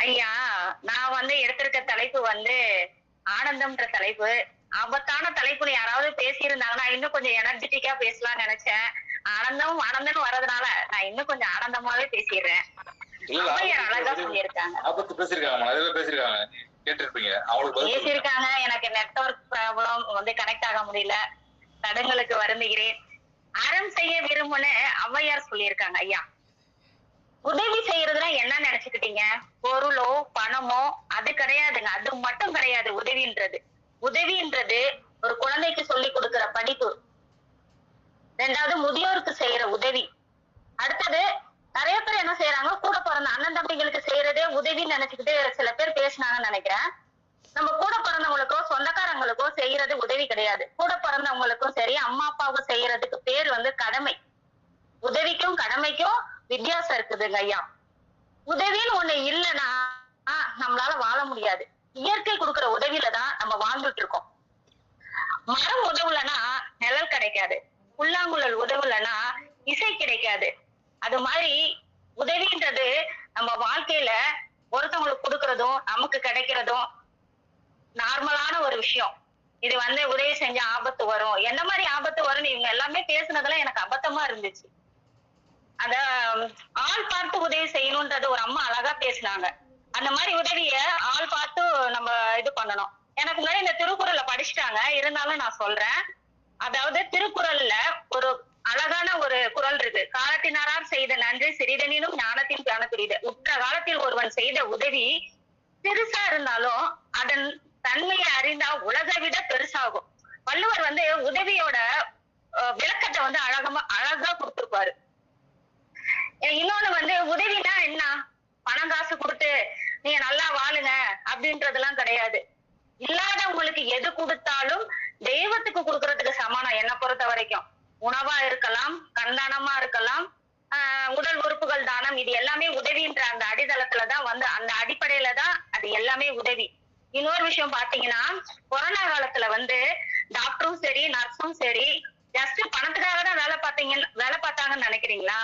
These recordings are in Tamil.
ஐயா நான் வந்து எடுத்திருக்க தலைப்பு வந்து ஆனந்தம்ன்ற தலைப்பு. ஆபத்தான தலைப்புல யாராவது பேசியிருந்தாங்கன்னா இன்னும் கொஞ்சம் எனர்ஜெட்டிக்கா பேசலாம்னு நினைச்சேன். ஆனந்தம் ஆனந்தம் வர்றதுனால நான் இன்னும் கொஞ்சம் ஆனந்தமாவே பேசிடுறேன். அழகா சொல்லியிருக்காங்க. ஆபத்து பேசிருக்காங்க நிறைய பேர் பேசிருக்காங்க கேட்டிருப்பீங்க. அவங்களுக்கு பதில் சொல்லுங்க. பேசியிருக்காங்க. எனக்கு நெட்வொர்க் ப்ராப்ளம் வந்து கனெக்ட் ஆக முடியல. தடங்களுக்கு வருந்துகிறேன். அறம் செய்ய விரும்புன்னு ஔவையார் சொல்லியிருக்காங்க ஐயா. உதவி செய்யறதுனா என்ன நினைச்சுக்கிட்டீங்க? பொருளோ பணமோ அது கிடையாதுங்க. அது மட்டும் கிடையாது உதவின்றது. உதவின்றது ஒரு குழந்தைக்கு சொல்லி கொடுக்கிற படிப்பு. ரெண்டாவது முதியோருக்கு செய்யற உதவி. அடுத்தது நிறைய பேர் என்ன செய்யறாங்க? கூட பிறந்த அண்ணன் தம்பிங்களுக்கு செய்யறதே உதவின்னு நினைச்சுக்கிட்டு சில பேர் பேசினாங்கன்னு நினைக்கிறேன். நம்ம கூட பிறந்தவங்களுக்கோ சொந்தக்காரங்களுக்கோ செய்யறது உதவி கிடையாது. கூட பிறந்தவங்களுக்கும் சரி அம்மா அப்பாவுக்கும் செய்யறதுக்கு பேர் வந்து கடமை. உதவிக்கும் கடமைக்கும் வித்தியாசம் இருக்குதுங்க ஐயா. உதவின்னு ஒண்ணு இல்லைன்னா நம்மளால வாழ முடியாது. இயற்கை கொடுக்கிற உதவியில தான் நம்ம வாழ்ந்துட்டு இருக்கோம். மரம் உதவுலன்னா நிழல் கிடைக்காது. புல்லாங்குழல் உதவுலன்னா இசை கிடைக்காது. அது மாதிரி உதவின்றது நம்ம வாழ்க்கையில ஒருத்தவங்களுக்கு கொடுக்கறதும் நமக்கு கிடைக்கிறதும் நார்மலான ஒரு விஷயம். இது வந்து உதவி செஞ்ச ஆபத்து வரும். என்ன மாதிரி ஆபத்து வரும்னு இவங்க எல்லாமே பேசுனதெல்லாம் எனக்கு அபத்தமா இருந்துச்சு. அத ஆள் பார்த்து உதவி செய்யணும்ன்றது ஒரு அம்மா அழகா பேசுனாங்க. அந்த மாதிரி உதவிய ஆள் பார்த்து நம்ம இது பண்ணணும். எனக்கு முன்னாடி இந்த திருக்குறளை படிச்சுட்டாங்க. இருந்தாலும் நான் சொல்றேன். அதாவது திருக்குறள்ல ஒரு அழகான ஒரு குறள் இருக்கு. காலத்தினாரார் செய்த நன்றி சிறிதனினும் ஞானத்தின் காண புரியுது உற்ற காலத்தில் ஒருவன் செய்த உதவி பெருசா இருந்தாலும் அதன் தன்மையை அறிந்தா உலகை விட பெருசாகும். வள்ளுவர் வந்து உதவியோட விளக்கத்தை வந்து அழகமா அழகா கொடுத்திருப்பாரு அஹ் இன்னொன்னு வந்து உதவினா என்ன பணம் காசு கொடுத்து நீங்க நல்லா வாழுங்க அப்படின்றதெல்லாம் கிடையாது. இல்லாதவங்களுக்கு எது கொடுத்தாலும் தெய்வத்துக்கு கொடுக்கறதுக்கு சமானம் என்ன பொறுத்த வரைக்கும். உணவா இருக்கலாம் கண்தானமா இருக்கலாம் ஆஹ் உடல் உறுப்புகள் தானம் இது எல்லாமே உதவின்ற அந்த அடித்தளத்துல தான் வந்து அந்த அடிப்படையில தான் அது எல்லாமே உதவி. இன்னொரு விஷயம் பாத்தீங்கன்னா கொரோனா காலத்துல வந்து டாக்டரும் சரி நர்ஸும் சரி ஜஸ்ட் பணத்துக்காக தான் வேலை பார்த்தீங்க வேலை பார்த்தாங்கன்னு நினைக்கிறீங்களா?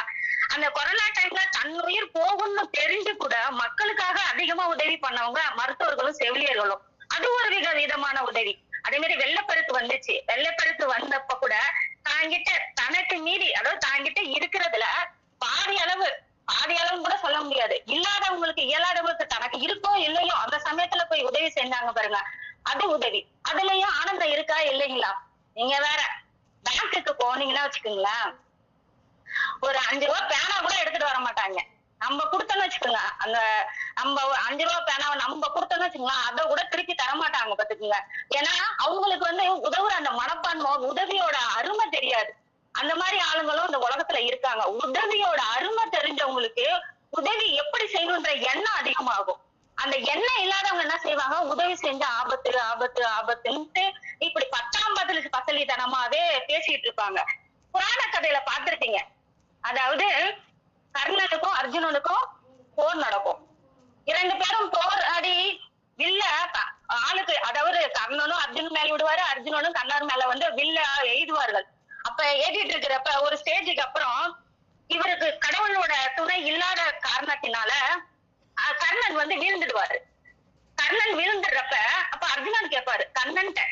அந்த கொரோனா டைம்ல தன் உயிர் போகும்னு தெரிஞ்சு கூட மக்களுக்காக அதிகமா உதவி பண்ணவங்க மருத்துவர்களும் செவிலியர்களும். அது ஒரு வித விதமான உதவி. அதே மாதிரி வெள்ளப்பெருக்கு வந்துச்சு. வெள்ளப்பெருக்கு வந்தப்ப கூட தாங்கிட்ட தனக்கு மீறி அதாவது தாங்கிட்ட இருக்கிறதுல பாதி அளவு பாதி அளவு கூட சொல்ல முடியாது. இல்லாதவங்களுக்கு இயலாதவங்களுக்கு தனக்கு இருக்கோ இல்லையோ அந்த சமயத்துல போய் உதவி செஞ்சாங்க பாருங்க. அது உதவி. அதுலயும் ஆனந்தம் இருக்கா இல்லைங்களா? நீங்க வேற பேங்க்குக்கு போனீங்கன்னா வச்சுக்கோங்களேன். ஒரு அஞ்சு ரூபா பேனா கூட எடுத்துட்டு வர மாட்டாங்க. நம்ம கொடுத்தோம்னு வச்சுக்கோங்க. அந்த நம்ம அஞ்சு ரூபா பேனாவை நம்ம கொடுத்தோம்னு வச்சுக்கோங்களேன் அதை கூட திருப்பி தர மாட்டாங்க பாத்துக்குங்க ஏன்னா அவங்களுக்கு வந்து உதவுற அந்த மனப்பான்மை உதவியோட அருமை தெரியாது. அந்த மாதிரி ஆளுங்களும் இந்த உலகத்துல இருக்காங்க. உதவியோட அருமை தெரிஞ்சவங்களுக்கு உதவி எப்படி செய்யணுன்ற எண்ணம் அதிகமாகும். அந்த எண்ணம் இல்லாதவங்க என்ன செய்வாங்க? உதவி செஞ்ச ஆபத்து ஆபத்து ஆபத்துன்ட்டு இப்படி பத்தாம் பதில் பசலித்தனமாவே பேசிட்டு இருப்பாங்க. புராண கதையில பாத்துருக்கீங்க அதாவது கர்ணனுக்கும் அர்ஜுனனுக்கும் போர் நடக்கும். இரண்டு பேரும் போராடி வில்ல ஆளுக்கு அதாவது கர்ணனும் அர்ஜுனன் மேல விடுவாரு அர்ஜுனனும் கண்ணர் மேல வந்து வில்ல எய்துவார்கள். அப்ப ஏறிட்டு இருக்கிறப்ப ஒரு ஸ்டேஜுக்கு அப்புறம் இவருக்கு கடவுளோட துணை இல்லாத காரணத்தினால கர்ணன் வந்து வீழ்ந்துடுவாரு. கர்ணன் விழுந்துடுறப்ப அப்ப அர்ஜுனன் கேட்பாரு கர்ணன்ட்ட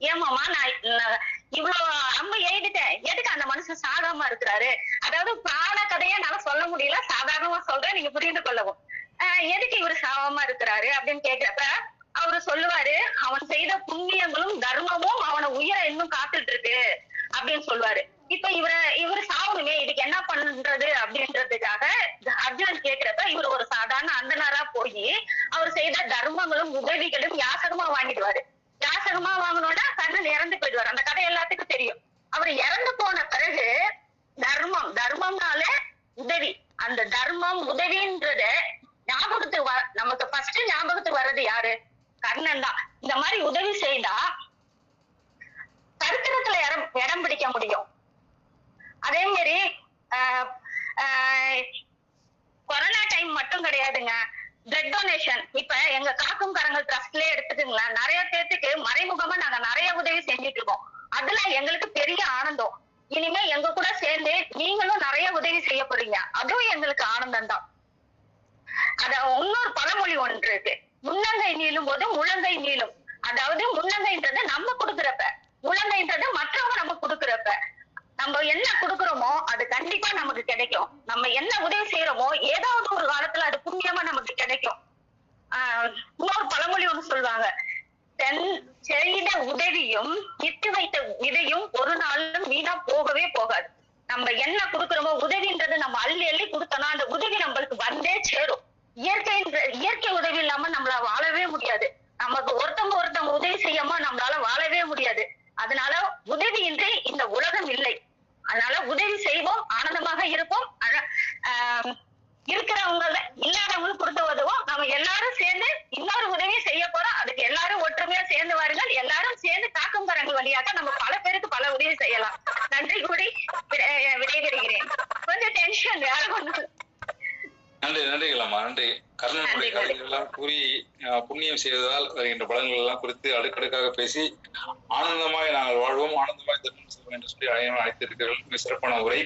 ஏமாமா நான் நான் இவ்வளவு அம்பு எழுதிட்டேன் எதுக்கு அந்த மனுஷன் சாகாம இருக்கிறாரு. அதாவது பிராண கதையை என்னால சொல்ல முடியல. சாதாரணமா சொல்றேன். நீங்க புரிந்து கொள்ளவும். ஆஹ் எதுக்கு இவர் சாகாம இருக்கிறாரு அப்படின்னு கேக்குறப்ப அவரு சொல்லுவாரு அவன் செய்த புண்ணியங்களும் தர்மமும் அவனை உயிரை இன்னும் காத்துட்டு இருக்கு அப்படின்னு சொல்லுவாரு. இப்ப இவர இவர் சாவணுமே இதுக்கு என்ன பண்றது அப்படின்றதுக்காக அர்ஜுனன் கேக்குறப்ப இவர் ஒரு சாதாரண அந்தனரா போய் அவர் செய்த தர்மங்களும் உதவிகளும் யாசகமா வாங்கிடுவாரு. யாசகமா வாங்கினோன்னா கண்ணன் இறந்து போயிடுவார். அந்த கதை எல்லாத்துக்கும் தெரியும். அவர் இறந்து போன பிறகு தர்மம் தர்மம்னாலே உதவி. அந்த தர்மம் உதவின்றத ஞாபகத்துக்கு வ நமக்கு ஃபர்ஸ்ட் ஞாபகத்துக்கு வர்றது யாரு? கர்ணன் தான். இந்த மாதிரி உதவி செய்தா சரித்திரத்துல இடம் இடம் பிடிக்க முடியும். அதே மாதிரி ஆஹ், கொரோனா டைம் மட்டும் கிடையாதுங்க. பிளட் டொனேஷன் இப்ப எங்க காக்கும் கரங்கள் ட்ரஸ்ட்லயே எடுத்துக்கோங்களேன். நிறைய பேர்த்துக்கு மறைமுகமா நாங்க நிறைய உதவி செஞ்சுட்டு இருக்கோம். அதுல எங்களுக்கு பெரிய ஆனந்தம். இனிமே எங்க கூட சேர்ந்து நீங்களும் நிறைய உதவி செய்ய போறீங்க. அதுவும் எங்களுக்கு ஆனந்தம் தான். அத இன்னொரு பழமொழி ஒன்று இருக்கு. முள்ளங்கை நீளும் போது முழங்கை நீளும். அதாவது முள்ளங்கைன்றது நம்ம கொடுக்குறப்ப. முழங்கைன்றது மற்றவங்க நம்ம கொடுக்குறப்ப. நம்ம என்ன கொடுக்குறோமோ அது கண்டிப்பா நமக்கு கிடைக்கும். நம்ம என்ன உதவி செய்யறோமோ ஏதாவது ஒரு காலத்துல அது புண்ணியமா நமக்கு கிடைக்கும். ஆஹ் இன்னொரு பழமொழி ஒண்ணு சொல்லுவாங்க. தென் செய்த உதவியும் நம்ம என்ன கொடுக்கறோமோ உதவின்றது நம்ம அள்ளி அள்ளி கொடுத்தோம்னா அந்த உதவி நம்மளுக்கு வந்தே சேரும். இயற்கை இயற்கை உதவி இல்லாம நம்மளால வாழவே முடியாது. நமக்கு ஒருத்தவங்க ஒருத்தவங்க உதவி செய்யாம நம்மளால வாழவே முடியாது. அதனால உதவியின்றி இந்த உலகம் இல்லை. அதனால உதவி செய்வோம் ஆனந்தமாக இருப்போம். ஆஹ், இருக்கிறவங்க இல்லாதவங்களுக்கு கொடுத்து உதவும் நம்ம எல்லாரும் சேர்ந்து இன்னொரு உதவி செய்ய போறோம். அதுக்கு எல்லாரும் ஒற்றுமையா சேர்ந்து வாருங்கள். எல்லாரும் சேர்ந்து காக்கம் பரங்கள் வழியாக நம்ம பல பேருக்கு பல உதவி செய்யலாம். நன்றி நன்றிகளாம்மா நன்றி. கர்ணனுடைய நன்றி, நன்றி. கதைகள் எல்லாம் கூறி புண்ணியம் செய்வதால் வருகின்ற பலன்கள் எல்லாம் குறித்து அடுக்கடுக்காக பேசி ஆனந்தமாய் நாங்கள் வாழ்வோம் ஆனந்தமாய் தர்மம் செய்வோம் என்று சொல்லி அழைத்திருக்கிறீர்கள். மிக சிறப்பான உரை.